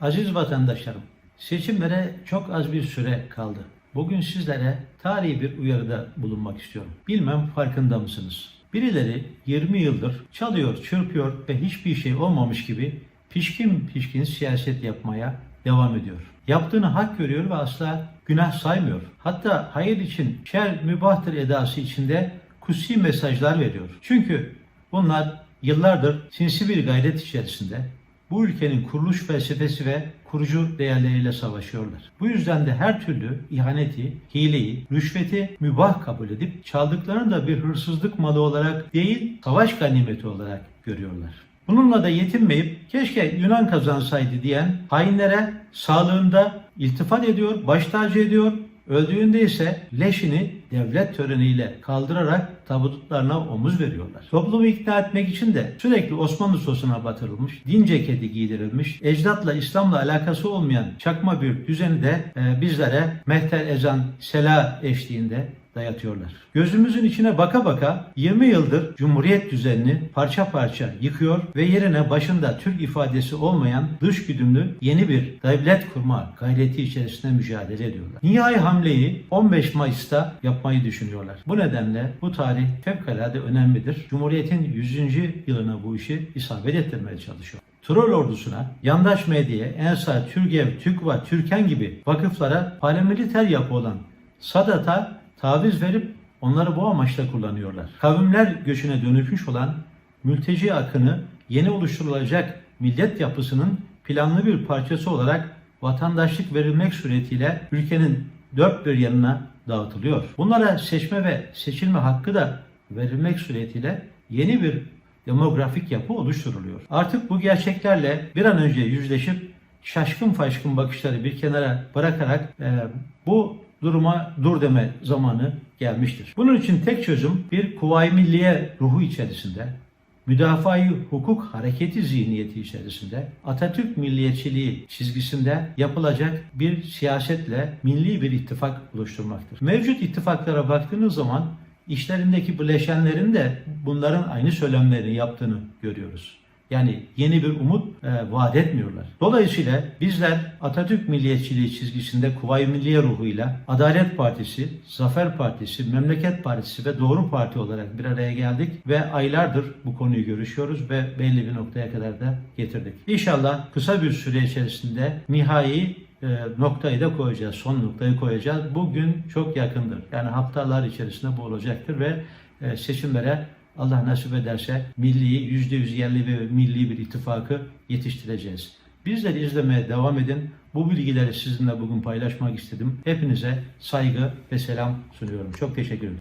Aziz vatandaşlarım, seçimlere çok az bir süre kaldı. Bugün sizlere tarihi bir uyarıda bulunmak istiyorum. Bilmem farkında mısınız? Birileri 20 yıldır çalıyor, çırpıyor ve hiçbir şey olmamış gibi pişkin pişkin siyaset yapmaya devam ediyor. Yaptığını hak görüyor ve asla günah saymıyor. Hatta hayır için şer mübahtır edası içinde kutsi mesajlar veriyor. Çünkü bunlar yıllardır sinsi bir gayret içerisinde bu ülkenin kuruluş felsefesi ve kurucu değerleriyle savaşıyorlar. Bu yüzden de her türlü ihaneti, hileyi, rüşveti mübah kabul edip çaldıklarını da bir hırsızlık malı olarak değil, savaş ganimeti olarak görüyorlar. Bununla da yetinmeyip keşke Yunan kazansaydı diyen hainlere sağlığında iltifat ediyor, baş tacı ediyor, Öldüğünde ise leşini devlet töreniyle kaldırarak tabutlarına omuz veriyorlar. Toplumu ikna etmek için de sürekli Osmanlı sosuna batırılmış, din ceketi giydirilmiş, ecdatla İslam'la alakası olmayan çakma bir düzeni de e, bizlere mehter ezan sela eşliğinde dayatıyorlar. Gözümüzün içine baka baka 20 yıldır Cumhuriyet düzenini parça parça yıkıyor ve yerine başında Türk ifadesi olmayan dış güdümlü yeni bir devlet kurma gayreti içerisinde mücadele ediyorlar. Nihai hamleyi 15 Mayıs'ta yapmayı düşünüyorlar. Bu nedenle bu tarih fevkalade önemlidir. Cumhuriyet'in 100. yılına bu işi isabet ettirmeye çalışıyor. Troll ordusuna, yandaş medyaya, Ensar, Türgev, TÜKVA, Türken gibi vakıflara paramiliter yapı olan Sadat'a taviz verip onları bu amaçla kullanıyorlar. Kavimler göçüne dönüşmüş olan mülteci akını yeni oluşturulacak millet yapısının planlı bir parçası olarak vatandaşlık verilmek suretiyle ülkenin dört bir yanına dağıtılıyor. Bunlara seçme ve seçilme hakkı da verilmek suretiyle yeni bir demografik yapı oluşturuluyor. Artık bu gerçeklerle bir an önce yüzleşip şaşkın faşkın bakışları bir kenara bırakarak e, bu duruma dur deme zamanı gelmiştir. Bunun için tek çözüm bir kuvayi milliye ruhu içerisinde, müdafaa hukuk hareketi zihniyeti içerisinde, Atatürk milliyetçiliği çizgisinde yapılacak bir siyasetle milli bir ittifak oluşturmaktır. Mevcut ittifaklara baktığınız zaman işlerindeki bileşenlerin de bunların aynı söylemlerini yaptığını görüyoruz. Yani yeni bir umut e, vaat etmiyorlar. Dolayısıyla bizler Atatürk milliyetçiliği çizgisinde Kuvayi Milliye ruhuyla Adalet Partisi, Zafer Partisi, Memleket Partisi ve Doğru Parti olarak bir araya geldik ve aylardır bu konuyu görüşüyoruz ve belli bir noktaya kadar da getirdik. İnşallah kısa bir süre içerisinde nihai e, noktayı da koyacağız, son noktayı koyacağız. Bugün çok yakındır. Yani haftalar içerisinde bu olacaktır ve e, seçimlere Allah nasip ederse milli, yüzde yüz yerli ve milli bir ittifakı yetiştireceğiz. Bizleri izlemeye devam edin. Bu bilgileri sizinle bugün paylaşmak istedim. Hepinize saygı ve selam sunuyorum. Çok teşekkür ederim.